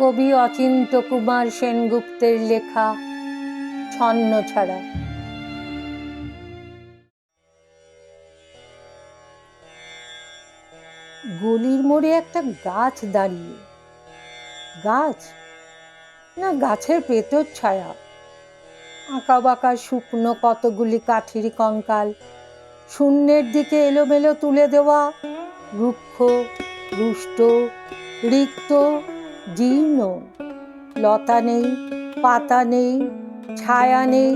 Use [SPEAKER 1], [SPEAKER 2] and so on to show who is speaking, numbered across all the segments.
[SPEAKER 1] কবি অচিন্ত কুমার সেনগুপ্তের লেখা ছন্ন ছাড়া। গলির মোড়ে একটা গাছ দাঁড়িয়ে। গাছ? না, গাছের পেতর ছায়া। আঁকা বাঁকা শুকনো কতগুলি কাঠির কঙ্কাল। শূন্যের দিকে এলোমেলো তুলে দেওয়া রুক্ষ, রুষ্ট, রিক্ত জীর্ণ লতা নেই, পাতা নেই, ছায়া নেই,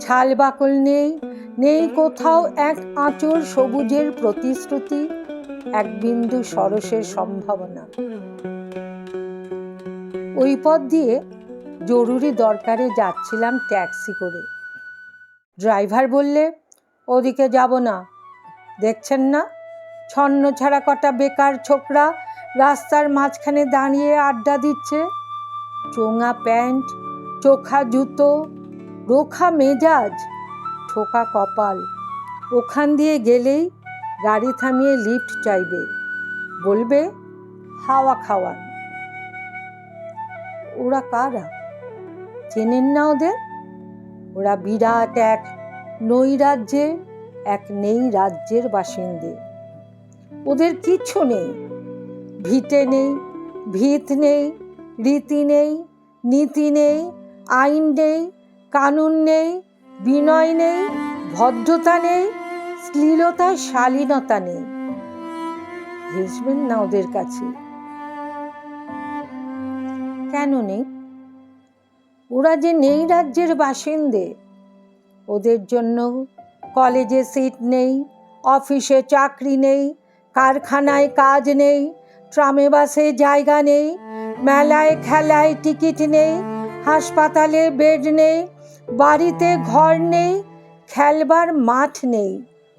[SPEAKER 1] ছাল বাকল নেই নেই কোথাও এক আঁচড় সবুজের প্রতিশ্রুতি, এক বিন্দু সরসের সম্ভাবনা। ওই পথ দিয়ে জরুরি দরকারে যাচ্ছিলাম ট্যাক্সি করে। ড্রাইভার বললে, ওদিকে যাব না। দেখছেন না? ছন্ন ছাড়া কটা বেকার ছোকরা রাস্তার মাঝখানে দাঁড়িয়ে আড্ডা দিচ্ছে। চোঙা প্যান্ট, চোখা জুতো, রোখা মেজাজ, ঠোকা কপাল। ওখান দিয়ে গেলেই গাড়ি থামিয়ে লিফট চাইবে। বলবে, হাওয়া খাওয়ান। ওরা কারা? চেনেন না ওদের? ওরা বিরাট এক নৈ রাজ্যে এক নেই রাজ্যের বাসিন্দে। ওদের কিচ্ছু নেই। ভিটে নেই, ভিত নেই, রীতি নেই, নীতি নেই, আইন নেই, কানুন নেই, বিনয় নেই, ভদ্রতা নেই, শ্লীলতা, শালীনতা নেই। ঘেসবেন না ওদের কাছে। কেন নেই? ওরা যে নেই রাজ্যের বাসিন্দে, ওদের জন্য কলেজে সিট নেই, অফিসে চাকরি নেই, কারখানায় কাজ নেই ট্রামে বাসে জায়গা নেই, মেলায় খেলায় টিকিট নেই, হাসপাতালে বেড নেই, বাড়িতে ঘর নেই, খেলবার মাঠ নেই,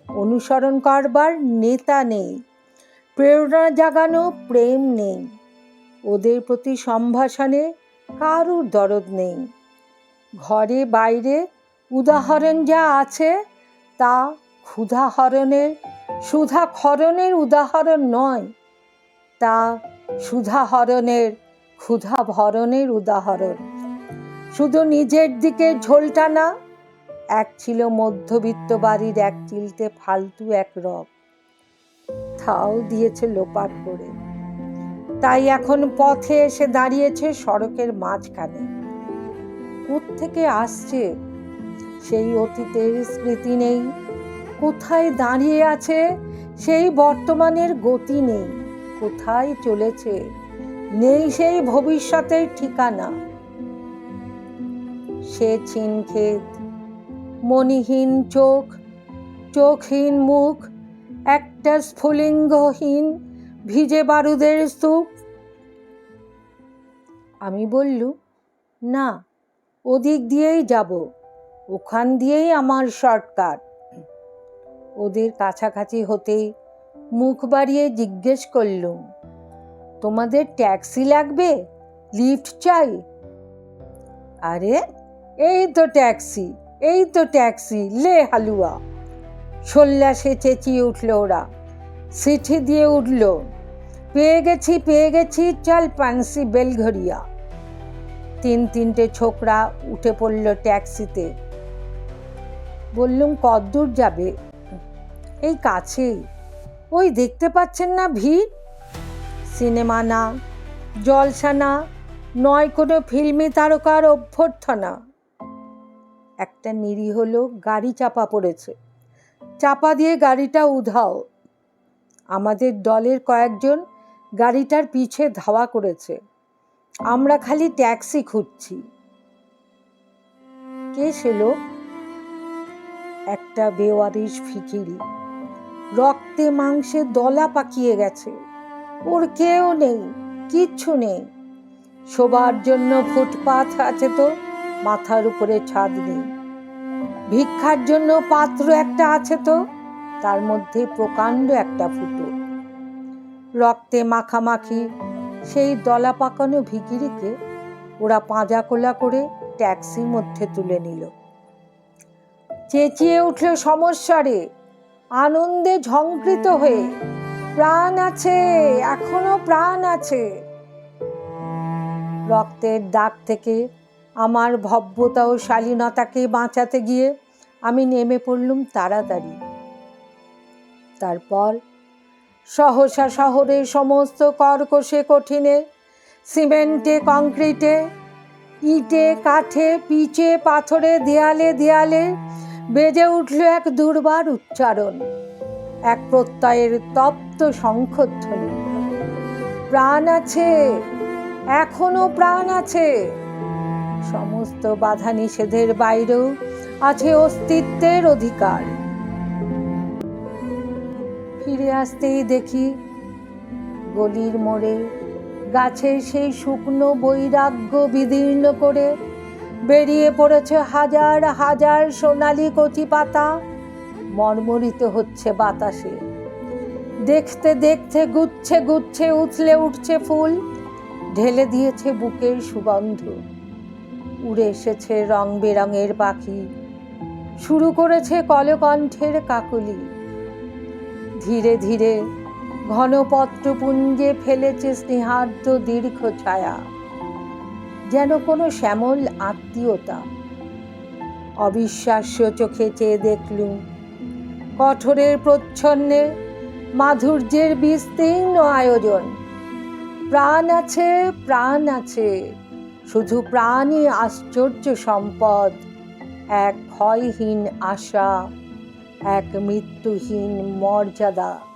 [SPEAKER 1] অনুসরণ করবার নেতা নেই, প্রেরণা জাগানো প্রেম নেই, ওদের প্রতি সম্ভাষণে কারুর দরদ নেই। ঘরে বাইরে উদাহরণ যা আছে, তা ক্ষুধাহরণের, সুধাক্ষরণের উদাহরণ নয়। তা সুধাহরণের ক্ষুধা ভরণের উদাহরণ। শুধু নিজের দিকে ঝোলটা না, এক ছিল মধ্যবিত্ত বাড়ির এক চিলতে ফালতু এক রব। তাও দিয়েছে লোপাট করে। তাই এখন পথে এসে দাঁড়িয়েছে সড়কের মাঝখানে। থেকে আসছে? সেই অতীতের স্মৃতি নেই। কোথায় দাঁড়িয়ে আছে? সেই বর্তমানের গতি নেই। কোথায় চলেছে? নেই সেই ভবিষ্যতের ঠিকানা। সে ক্ষেত মণিহীন চোখ, চোখহীন মুখ, একটা স্ফুলিঙ্গহীন, ভিজে বারুদের স্তূপ। আমি বললু, না, ওদিক দিয়েই যাব। ওখান দিয়েই আমার শর্টকাট। ওদের কাছাকাছি হতেই মুখ বাড়িয়ে জিজ্ঞেস করলুম তোমাদের ট্যাক্সি লাগবে? লিফট চাই? আরে, এই তো ট্যাক্সি, এই তো ট্যাক্সি, লে হালুয়া। সে চেঁচিয়ে উঠল ওরা। সিঠি দিয়ে উঠল, পেয়ে গেছি পেয়ে গেছি, চল পানসি বেলঘরিয়া তিন তিনটে ছোকরা উঠে পড়ল ট্যাক্সিতে। বললুম, কদ্দূর যাবে? এই কাছেই। ওই দেখতে পাচ্ছেন না ভিড়? সিনেমা না, জলসা না, নয় কোনো ফিল্মি তারকার অভ্যর্থনা। একটা নিরীহ লোক গাড়ি চাপা পড়েছে। চাপা দিয়ে গাড়িটা উধাও। আমাদের দলের কয়েকজন গাড়িটার পিছে ধাওয়া করেছে। আমরা খালি ট্যাক্সি খুঁজছি। কে সে লোক? একটা বেওয়ারিশ ফিকিরি। রক্তে মাংসে দলা পাকিয়ে গেছে। ওর কেউ নেই, কিচ্ছু নেই। শোবার জন্য ফুটপাথ আছে তো, মাথার উপরে ছাদ নেই। ভিক্ষার জন্য পাত্র একটা আছে তো, তার মধ্যে প্রকাণ্ড একটা ফুটো। রক্তে মাখামাখি, সেই দলা পাকানো ভিকিরিকে ওরা পাঁজা কোলা করে ট্যাক্সির মধ্যে তুলে নিল। চেঁচিয়ে উঠল সমস্যারে আনন্দে ঝংকৃত হয়ে, প্রাণ আছে, এখনও প্রাণ আছে। রক্তের দাগ থেকে আমার ভব্যতা ও শালীনতাকে বাঁচাতে গিয়ে আমি নেমে পড়লুম তাড়াতাড়ি। তারপর সহসা শহরের সমস্ত কর্কশে কঠিনে, সিমেন্টে, কংক্রিটে, ইটে, কাঠে, পিচে, পাথরে, দেয়ালে দেয়ালে বেজে উঠল এক দুর্বার উচ্চারণ, এক প্রত্যয়ের তপ্ত শঙ্খধ্বনি। প্রাণ আছে, এখনও প্রাণ আছে। সমস্ত বাধা নিষেধের বাইরেও আছে অস্তিত্বের অধিকার। ফিরে আসতেই দেখি গলির মোড়ে গাছের সেই শুকনো বৈরাগ্য বিদীর্ণ করে বেরিয়ে পড়েছে হাজার হাজার সোনালি কচি পাতা। মর্মরিত হচ্ছে বাতাসে। দেখতে দেখতে গুচ্ছে গুচ্ছে উথলে উঠছে ফুল। ঢেলে দিয়েছে বুকের সুগন্ধ। উড়ে এসেছে রং বেরঙের পাখি। শুরু করেছে কলকণ্ঠের কাকলি। ধীরে ধীরে ঘনপত্রপুঞ্জে ফেলেছে স্নেহার্দ্র দীর্ঘ ছায়া। যেন কোনো শ্যামল আত্মীয়তা। অবিশ্বাস্য চোখে চেয়ে দেখলুম, কঠোরের প্রচ্ছন্নে, মাধুর্যের বিস্তীর্ণ আয়োজন। প্রাণ আছে প্রাণ আছে, শুধু প্রাণই আশ্চর্য সম্পদ, এক ক্ষয়হীন আশা, এক মৃত্যুহীন মর্যাদা।